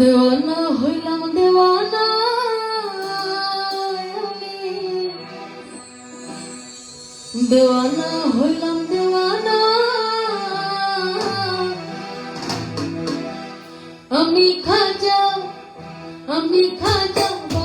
দেওয়ানা হইলাম দেওয়ানা দেওয়ানা হইলাম দেওয়ানা আমি খাজা আমি খাজা।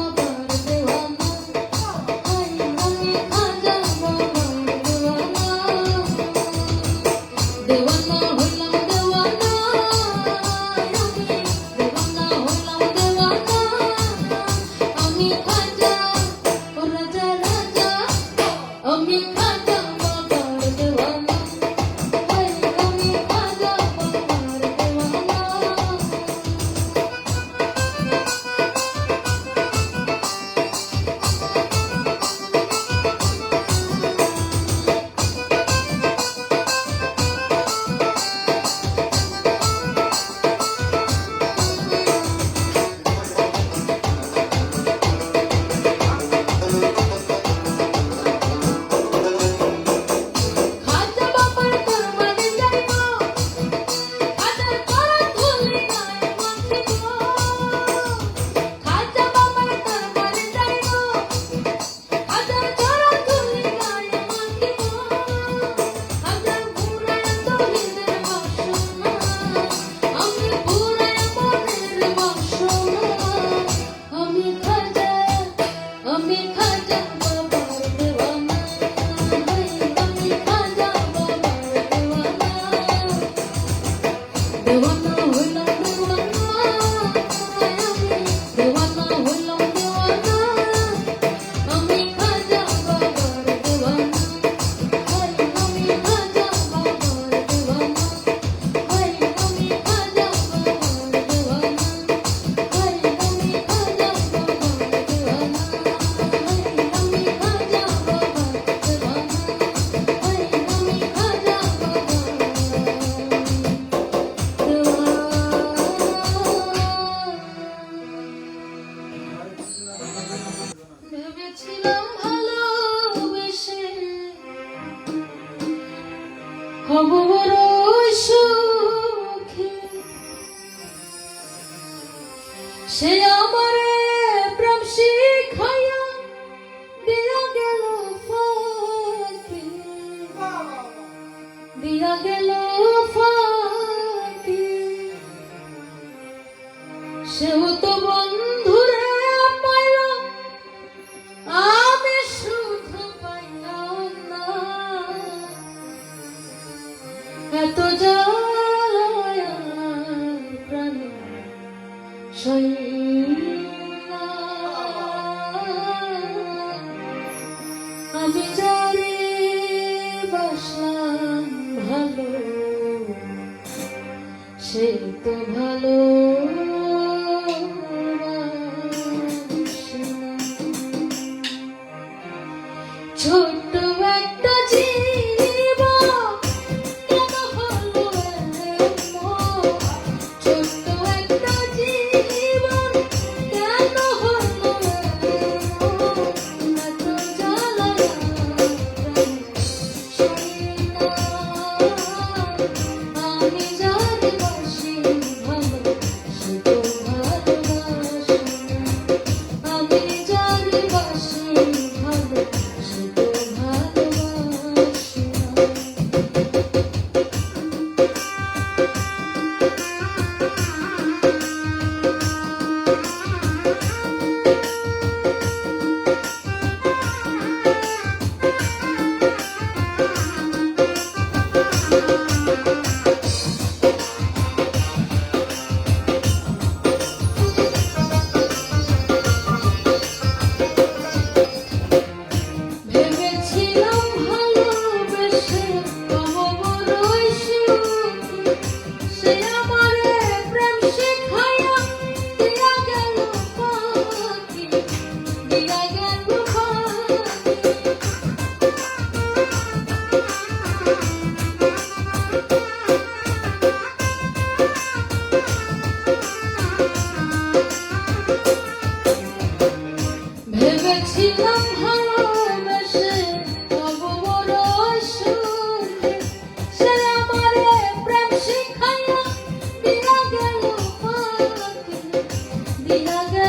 সে আমার প্রেম শিখাই এত ভালো ছোট Hey, you.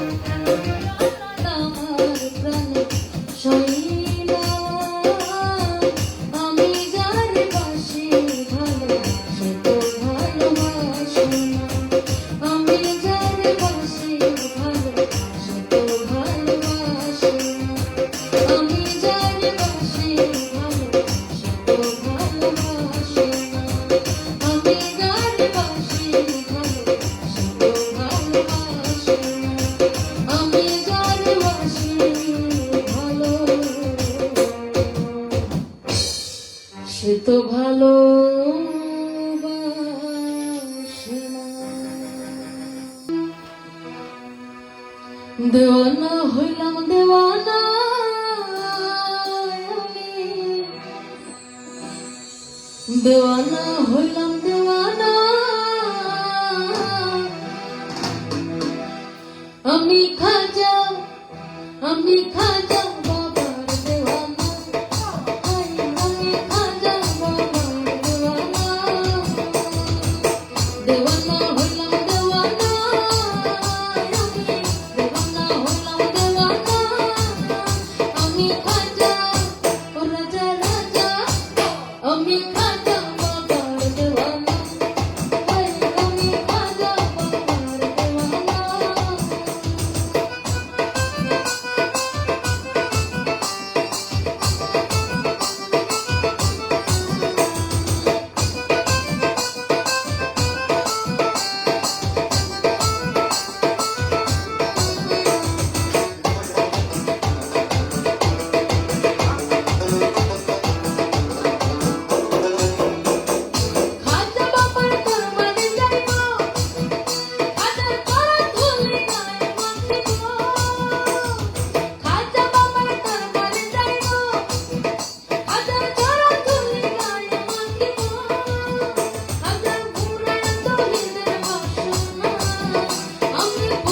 Thank you. তো ভালো দেওয়ানা হইলাম দেওয়ানা দেওয়ানা হইলাম দেওয়ানা আমি খাজা আমি খাজা। go. oh you.